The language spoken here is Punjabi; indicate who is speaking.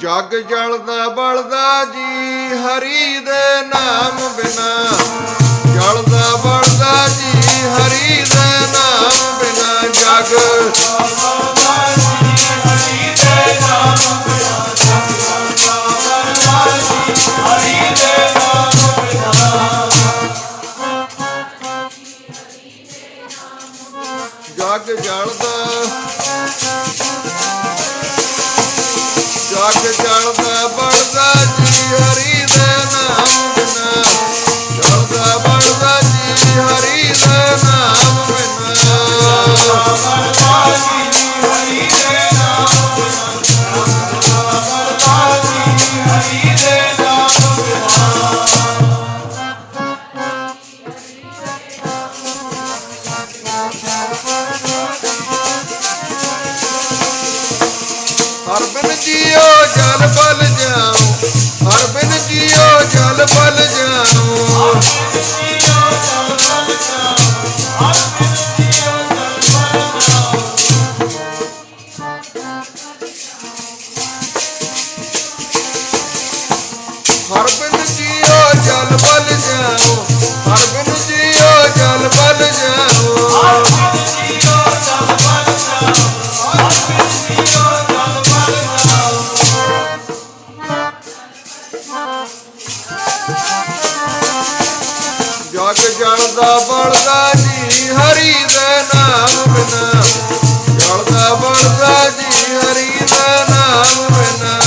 Speaker 1: ਜਗ ਜਲਦਾ ਬਲਦਾ ਜੀ, ਹਰੀ ਦੇ ਨਾਮ ਬਿਨਾ। ਜਲਦਾ ਬਲਦਾ ਜੀ, ਹਰੀ ਦੇ ਨਾਮ ਬਿਨਾ। ਜਗ ਜਗ ਜਲਦਾ ਜਗ ਚੜਦਾ ਬਣਦਾ ਜੀ ਹਰੀ ਦੇ ਨਾਮ ਬਿਨ ਜੀਓ ਜਲ ਬਲ ਜਾਉ, ਹਰ ਬਿਨ ਜੀਓ ਜਲ ਬਲ ਜਾਉ। ਹਰ ਬਿਨ ਜੀਓ ਜਲ ਜਗ ਜਲਦਾ ਬਲਦਾ ਜੀ, ਹਰੀ ਦੇ ਨਾਮ ਬਿਨਾ। ਜਲਦਾ ਬਲਦਾ ਜੀ, ਹਰੀ ਦੇ ਨਾਮ ਬਿਨਾ।